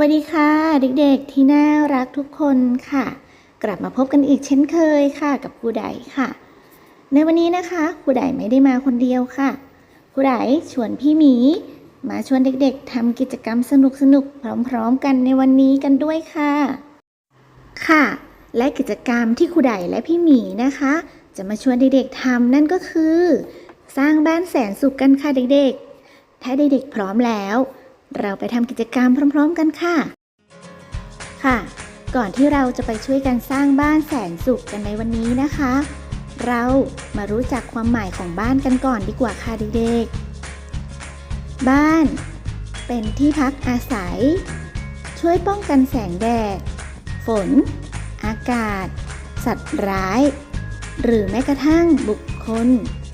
วัสดีค่ะ เด็กๆที่น่ารักทุกคนค่ะ กลับมาพบกันอีกเช่นเคยค่ะ กับครูไดค่ะ ในวันนี้นะคะครูไดไม่ได้มาคนเดียวค่ะครูไดชวนพี่หมี มาชวนเด็กๆทำกิจกรรมสนุกๆพร้อมๆ กันในวันนี้กันด้วยค่ะ ค่ะ และกิจกรรมที่ครูไดและพี่หมีนะคะ จะมาชวนเด็กๆทำนั่นก็คือ สร้างบ้านแสนสุขกันค่ะเด็กๆ ถ้าเด็กๆพร้อมแล้ว เราไปทำกิจกรรมพร้อม ๆ กันค่ะ ค่ะ ก่อนที่เราจะไปช่วยกันสร้างบ้านแสนสุขกันในวันนี้นะคะ เรามารู้จักความหมายของบ้านกันก่อนดีกว่าค่ะเด็กๆ บ้าน เป็นที่พักอาศัย ช่วยป้องกันแสงแดด ฝน อากาศ สัตว์ร้าย หรือแม้กระทั่งบุคคล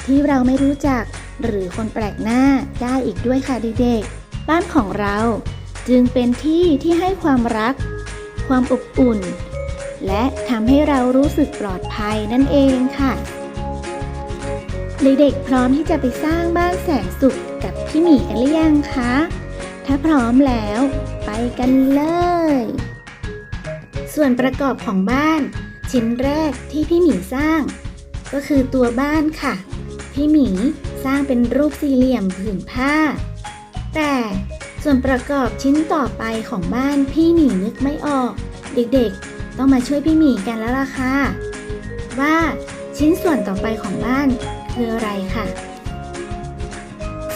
ที่เราไม่รู้จักหรือคนแปลกหน้าได้อีกด้วยค่ะเด็กๆ บ้านของเราจึงเป็นที่ที่ให้ความรัก ความอบอุ่น และทำให้เรารู้สึกปลอดภัยนั่นเองค่ะเด็กๆพร้อมที่จะไปสร้างบ้านแสนสุขกับพี่หมีกันหรือยังคะ ถ้าพร้อมแล้วไปกันเลย ส่วนประกอบของบ้าน ชิ้นแรกที่พี่หมีสร้าง ก็คือตัวบ้านค่ะ พี่หมีสร้างเป็นรูปสี่เหลี่ยมผืนผ้า แต่ส่วนประกอบชิ้นต่อไปของบ้านพี่หมีนึกไม่ออก เด็กๆ ต้องมาช่วยพี่หมีกันแล้วล่ะค่ะ ว่าชิ้นส่วนต่อไปของบ้านคืออะไรค่ะ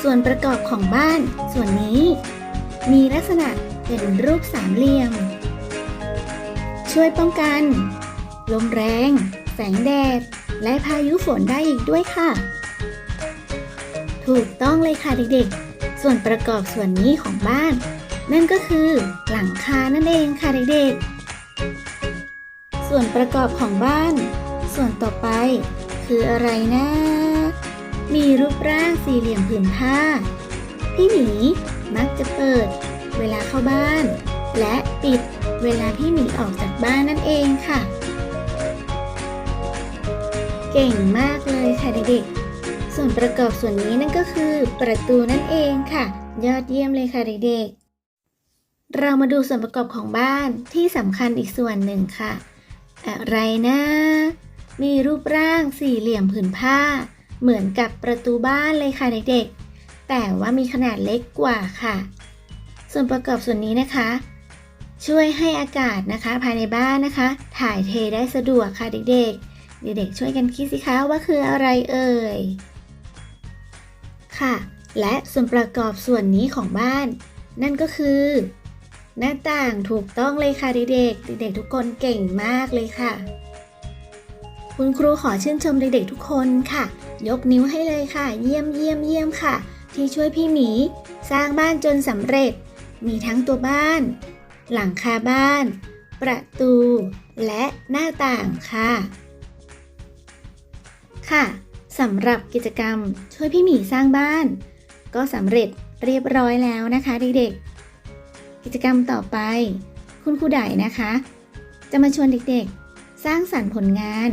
ส่วนประกอบของบ้านส่วนนี้ มีลักษณะเป็นรูปสามเหลี่ยม ช่วยป้องกัน ลมแรง แสงแดด และพายุฝนได้อีกด้วยค่ะ ถูกต้องเลยค่ะเด็กๆ ส่วนประกอบส่วนนี้ของบ้าน นั่นก็คือหลังคานั่นเองค่ะเด็กๆ ส่วนประกอบของบ้าน ส่วนต่อไปคืออะไรนะ มีรูปร่างสี่เหลี่ยมผืนผ้า พี่หมีมักจะเปิด เวลาเข้าบ้าน และปิดเวลาพี่หมีออกจากบ้านนั่นเองค่ะ เก่งมากเลยค่ะเด็กๆ ส่วนประกอบส่วนนี้นั่นก็คือ ประตูนั่นเองค่ะ ยอดเยี่ยมเลยค่ะเด็กๆ เรามาดูส่วนประกอบของบ้านที่สำคัญอีกส่วนหนึ่งค่ะ อะไรนะ มีรูปร่างสี่เหลี่ยมผืนผ้า เหมือนกับประตูบ้านเลยค่ะเด็กๆ แต่ว่ามีขนาดเล็กกว่าค่ะ ส่วนประกอบส่วนนี้นะคะ ช่วยให้อากาศนะคะ ภายในบ้านนะคะ ถ่ายเทได้สะดวกค่ะเด็กๆเด็กๆช่วยกันคิดสิคะว่าคืออะไรเอ่ย ค่ะ และส่วนประกอบส่วนนี้ของบ้าน นั่นก็คือ หน้าต่างถูกต้องเลยค่ะเด็กๆเด็กๆทุกคนเก่งมากเลยค่ะ คุณครูขอชื่นชมเด็กๆทุกคนค่ะ ยกนิ้วให้เลยค่ะ เยี่ยมเยี่ยมเยี่ยมค่ะ ที่ช่วยพี่หมี สร้างบ้านจนสำเร็จ มีทั้งตัวบ้าน หลังคาบ้าน ประตู และหน้าต่างค่ะ ค่ะ สำหรับกิจกรรมช่วยพี่หมีสร้างบ้าน ก็สำเร็จเรียบร้อยแล้วนะคะเด็กๆ กิจกรรมต่อไป คุณครูไดนะคะ จะมาชวนเด็กๆ สร้างสรรค์ผลงาน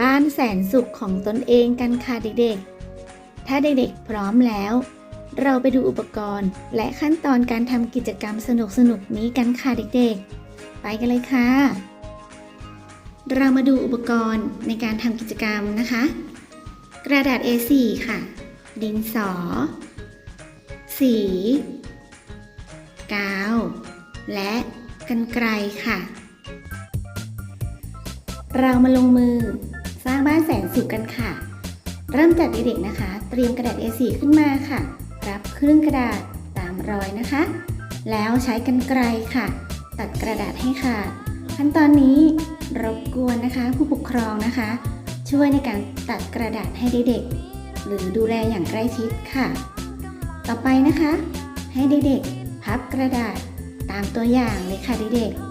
บ้านแสนสุขของตนเองกันค่ะเด็กๆ ถ้าเด็กๆพร้อมแล้ว เราไปดูอุปกรณ์และขั้นตอนการทำกิจกรรมสนุกๆนี้กันค่ะเด็กๆ ไปกันเลยค่ะ เรามาดูอุปกรณ์ในการทำกิจกรรมนะคะ กระดาษ A4 ค่ะ ดินสอ สี กาว และกันไกรค่ะ เรามาลงมือสร้างบ้านแสนสุขกันค่ะ เริ่มจากเด็กๆนะคะ เตรียมกระดาษ A4 ขึ้นมาค่ะ รับครึ่งกระดาษตามรอยนะคะ แล้วใช้กันไกรค่ะ ตัดกระดาษให้ขาด ขั้นตอนนี้รบกวนนะคะ ผู้ปกครองนะคะ ช่วยในการตัดกระดาษให้เด็กๆ หรือดูแลอย่างใกล้ชิดค่ะ ต่อไปนะคะ ให้เด็กๆ พับกระดาษตามตัวอย่างเลยค่ะเด็กๆ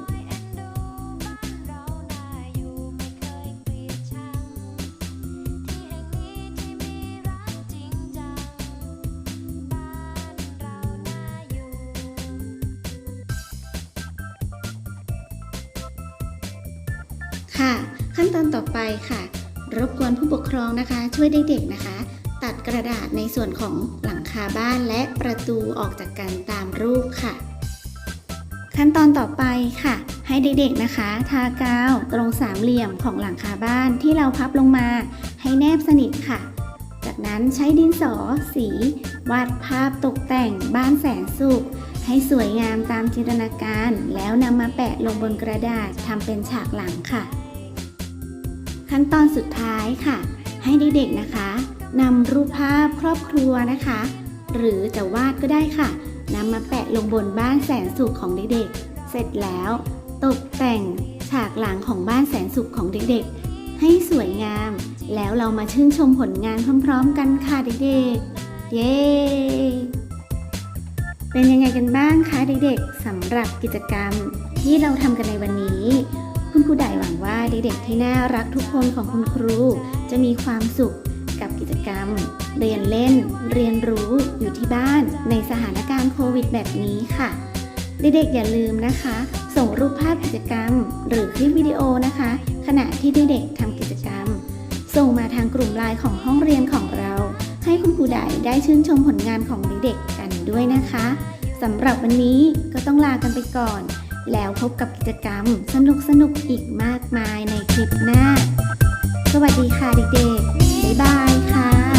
ค่ะ ขั้นตอนต่อไปค่ะ รบกวนผู้ปกครองนะคะ ช่วยเด็กๆนะคะ ตัดกระดาษในส่วนของหลังคาบ้านและประตูออกจากกันตามรูปค่ะ ขั้นตอนต่อไปค่ะ ให้เด็กๆนะคะ ทากาวตรงสามเหลี่ยมของหลังคาบ้านที่เราพับลงมา ให้แนบสนิทค่ะ จากนั้นใช้ดินสอสี วาดภาพตกแต่งบ้านแสนสุขให้สวยงามตามจินตนาการ แล้วนำมาแปะลงบนกระดาษทำเป็นฉากหลังค่ะ ขั้นตอนสุดท้ายค่ะ ให้เด็กๆนะคะนำรูปภาพครอบครัวนะคะ หรือจะวาดก็ได้ค่ะนำมาแปะลงบนบ้านแสนสุขของเด็กๆ เสร็จแล้วตกแต่งฉากหลังของบ้านแสนสุขของเด็กๆ ให้สวยงาม แล้วเรามาชื่นชมผลงานพร้อมๆ กันค่ะเด็กๆ เย้ เป็นยังไงกันบ้างคะเด็กๆสำหรับกิจกรรมที่เราทำกันในวันนี้ ครูไดหวังว่าเด็กๆที่น่ารักทุกคนของคุณครู จะมีความสุขกับกิจกรรม เรียนเล่น เรียนรู้อยู่ที่บ้านในสถานการณ์โควิดแบบนี้ค่ะ เด็กๆอย่าลืมนะคะ ส่งรูปภาพกิจกรรม หรือคลิปวิดีโอนะคะ ขณะที่เด็กๆทำกิจกรรม ส่งมาทางกลุ่มไลน์ของห้องเรียนของเรา ให้คุณครูไดได้ชื่นชมผลงานของเด็กๆกันด้วยนะคะสำหรับวันนี้ก็ต้องลากันไปก่อน แล้วพบกับกิจกรรมสนุกๆอีกมากมายในคลิปหน้า สวัสดีค่ะเด็กๆ บ๊ายบายค่ะ